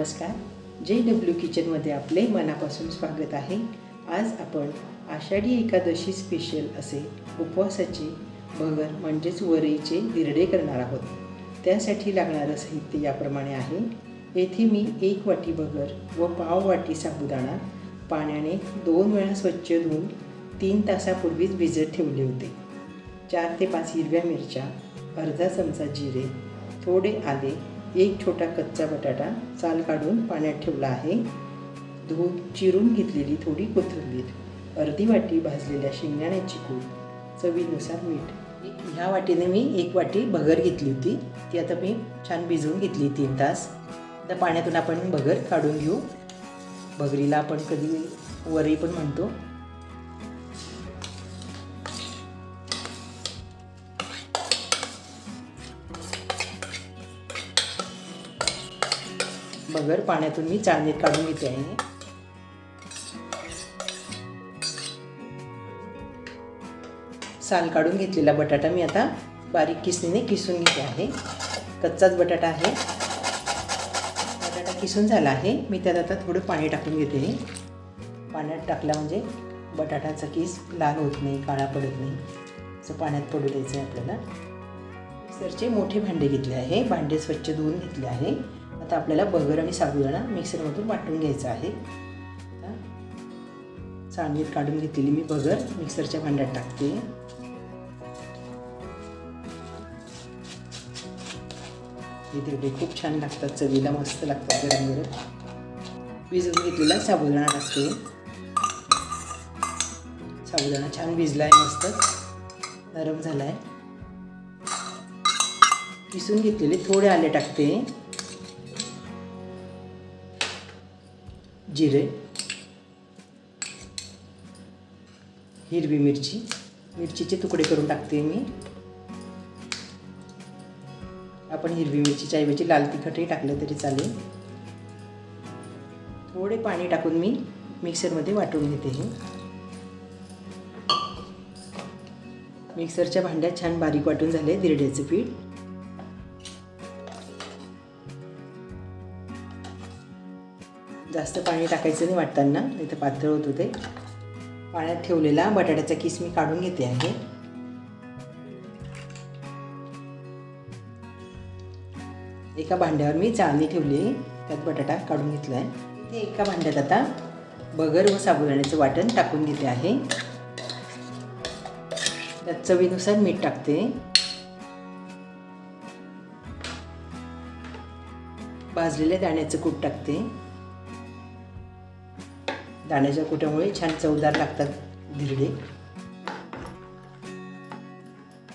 नमस्कार. J W किचनमध्ये आपले मनापासून स्वागत आहे. आज आपण आषाढी एकादशी स्पेशल असे उपवासाचे भगर म्हणजेच वरईचे दिरडे करणार आहोत. त्यासाठी लागणारं साहित्य याप्रमाणे आहे. येथे मी एक वाटी भगर व पाव वाटी साबुदाणा पाण्याने दोन वेळा स्वच्छ धुवून तीन तासापूर्वीच भिजत ठेवले होते. चार ते पाच हिरव्या मिरच्या अर्धा चमचा जिरे थोडे आले एक छोटा कच्चा बटाटा साल काढून पाण्यात ठेवला आहे. धुवून चिरून घेतलेली थोडी कोथिंबीर अर्धी वाटी भाजलेल्या शेंगदाण्याची कूड चवीनुसार मीठ. एक- ह्या वाटीने मी एक वाटी भगर घेतली होती. ती आता मी छान भिजवून घेतली तीन तास. आता पाण्यातून आपण भगर काढून घेऊ. भगरीला आपण कधी वरी पण म्हणतो. बगर पाण्यातून मी चाळणीत काढून घेते आहे. साल काढून घेतलेला बटाटा मी आता बारीक किसणीने किसून घेते आहे. कच्चाच बटाटा आहे. बटाटा किसून झाला आहे. मी त्यात आता थोडं पाणी टाकून घेते पाण्यात टाकला म्हणजे बटाटाचा किस लाल होत नाही काळा पडत नाही. असं पाण्यात पडू द्यायचं आहे आपल्याला. मिक्सरचे मोठे भांडे घेतले आहे. भांडे स्वच्छ धुवून घेतले आहे. आता आपल्याला बगर आणि साबुदाणा मिक्सरमधून वाटून घ्यायचा आहे. आता काढून घेतलेली मी बगर मिक्सरच्या भांड्यात टाकते. हे खूप छान लागतात चवीला मस्त लागतात गरम गरम. भिजवून घेतलेला साबुदाणा टाकते. साबुदाणा छान भिजला आहे मस्त. नरम झाला आहे किसून घेतलेले थोडे आले टाकते. जिरे हिरवी मिरची मिरचीचे तुकडे करून टाकते मी आपण हिरवी मिरचीच्या ऐवजी लाल तिखटही टाकलं तरी चालेल थोडे पाणी टाकून मी मिक्सरमध्ये वाटून घेते हे मिक्सरच्या भांड्यात छान बारीक वाटून झाले दिरड्याचं पीठ जास्त पाणी टाकायचं नाही वाटताना इथं पातळ होत होते. पाण्यात ठेवलेला बटाट्याचा किस मी काढून घेते आहे. एका भांड्यावर मी चाळणी ठेवली त्यात बटाटा काढून घेतला आहे इथे एका भांड्यात आता बगर व साबुदाण्याचं वाटण टाकून घेते आहे. त्यात चवीनुसार मीठ टाकते. भाजलेल्या दाण्याचं कूट टाकते. दाण्याच्या कुटामुळे छान चवदार लागतात धिरडे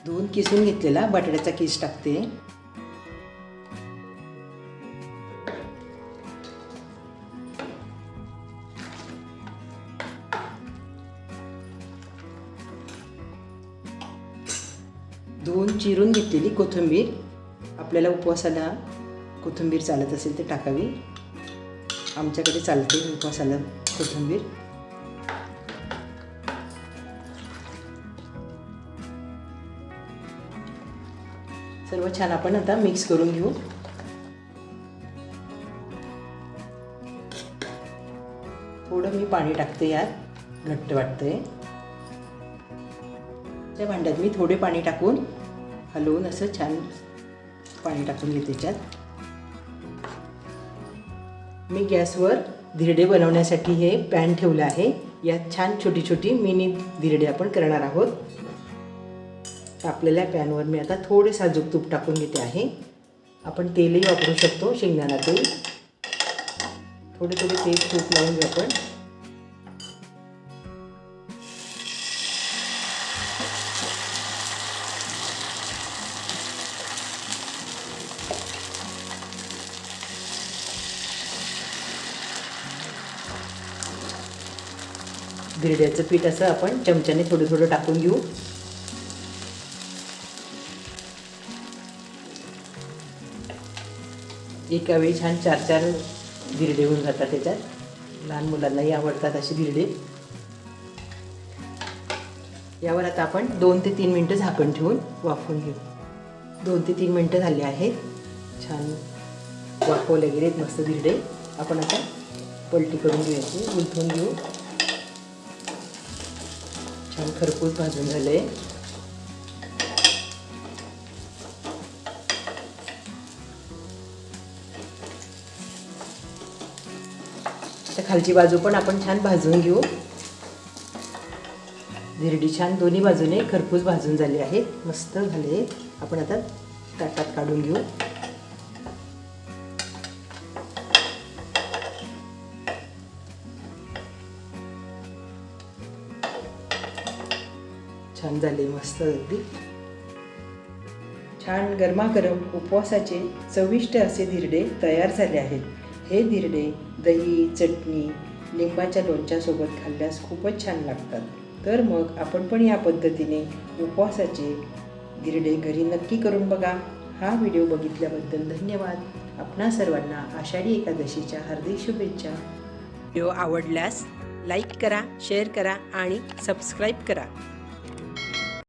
धुवून किसून घेतलेला बटाट्याचा किस टाकते. धुवून चिरून घेतलेली कोथिंबीर. आपल्याला उपवासाला कोथिंबीर चालत असेल तर टाकावी. आमच्याकडे चालते उपवासाला. कोथिंबीर सर्व छान आपण आता मिक्स करून घेऊ थोडं मी पाणी टाकते यात घट्ट वाटतंय त्या भांड्यात मी थोडे पाणी टाकून हलवून असं छान पाणी टाकून घेते त्याच्यात मी गॅसवर धिरडे बनवण्यासाठी हे पॅन ठेवलं आहे. यात छान छोटी छोटी मिनी धिरडे आपण करणार आहोत. तापलेल्या पॅनवर मी आता थोडे साजूक तूप टाकून घेते आहे. आपण तेलही वापरू शकतो शेंगदाणा तेल. थोडे थोडे तेल तूप लावून घेऊ आपण. धिरड्याचं पीठ असं आपण चमच्याने थोडं थोडं टाकून घेऊ. एका वेळी छान चार चार धिरडे होऊन जातात त्याच्यात. लहान मुलांनाही आवडतात असे धिरडे यावर आता आपण दोन ते तीन मिनटं झाकण ठेवून वाफवून घेऊ. दोन ते तीन मिनटं झाली आहेत. छान वाफवले गेलेत मस्त धिरडे आपण आता पलटी करून घेऊयाची गुंतवून घेऊ. छान खरपूस भाजून झाले. आता खालची बाजू पण आपण छान भाजून घेऊ. धिरडी छान दोन्ही बाजूने खरपूस भाजून झाले आहे. मस्त झाले. आपण आता ताटात काढून घेऊ. छान झाले मस्त अगदी. छान गरमागरम उपवासाचे चविष्ट असे धिरडे तयार झाले आहेत. हे धिरडे दही चटणी लिंबाच्या लोणच्यासोबत खाल्ल्यास खूपच छान लागतात. तर मग आपण पण या पद्धतीने उपवासाचे धिरडे घरी नक्की करून बघा. हा व्हिडिओ बघितल्याबद्दल धन्यवाद. आपणा सर्वांना आषाढी एकादशीच्या हार्दिक शुभेच्छा. व्हिडिओ आवडल्यास लाईक करा शेअर करा आणि सबस्क्राईब करा.